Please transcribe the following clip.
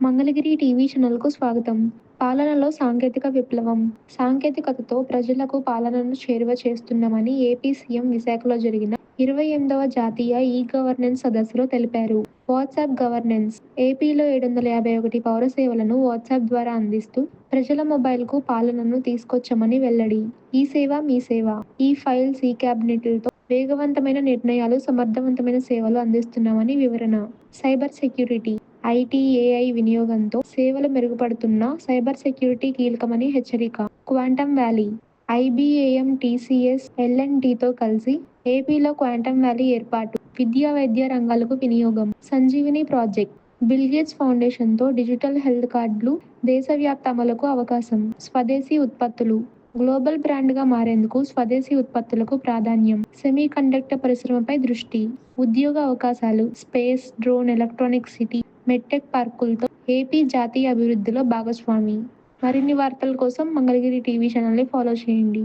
Mangalagiri TV ఛానల్కు స్వాగతం. పాలనలో సాంకేతిక విప్లవం. సాంకేతికతతో ప్రజలకు పాలనను చేరువ చేస్తున్నామని ఏపీ సీఎం విశాఖలో జరిగిన ఇరవై ఎనిమిదవ జాతీయ ఈ గవర్నెన్స్ సదస్సులో తెలిపారు. WhatsApp governance. ఏపీలో ఏడు వందల యాభై ఒకటి పౌర సేవలను వాట్సాప్ ద్వారా అందిస్తూ ప్రజల మొబైల్కు పాలనను తీసుకొచ్చామని వెల్లడి. ఈ సేవ మీ సేవ. ఈ ఫైల్స్ ఈ క్యాబినెట్లతో వేగవంతమైన నిర్ణయాలు సమర్థవంతమైన సేవలు అందిస్తున్నామని వివరణ. Cyber security. ఐటీఏఐ వినియోగంతో సేవలు మెరుగుపడుతున్న సైబర్ సెక్యూరిటీ కీలకమని హెచ్చరిక. క్వాంటమ్ వ్యాలీ ఐబీఏఎం టీసీఎస్ ఎల్ఎన్టీతో కలిసి ఏపీలో క్వాంటమ్ వ్యాలీ ఏర్పాటు. విద్యా వైద్య రంగాలకు వినియోగం. సంజీవిని ప్రాజెక్ట్. బిల్గేట్స్ ఫౌండేషన్తో డిజిటల్ హెల్త్ కార్డులు దేశవ్యాప్త అమలుకు అవకాశం. స్వదేశీ ఉత్పత్తులు. గ్లోబల్ బ్రాండ్గా మారేందుకు స్వదేశీ ఉత్పత్తులకు ప్రాధాన్యం. సెమీ కండక్టర్ పరిశ్రమపై దృష్టి. ఉద్యోగ అవకాశాలు. Space drone electronic city. Medtech పార్కులతో AP జాతీయ అభివృద్ధిలో భాగస్వామి. మరిన్ని వార్తల కోసం మంగళగిరి టీవీ ఛానల్ని ఫాలో చేయండి.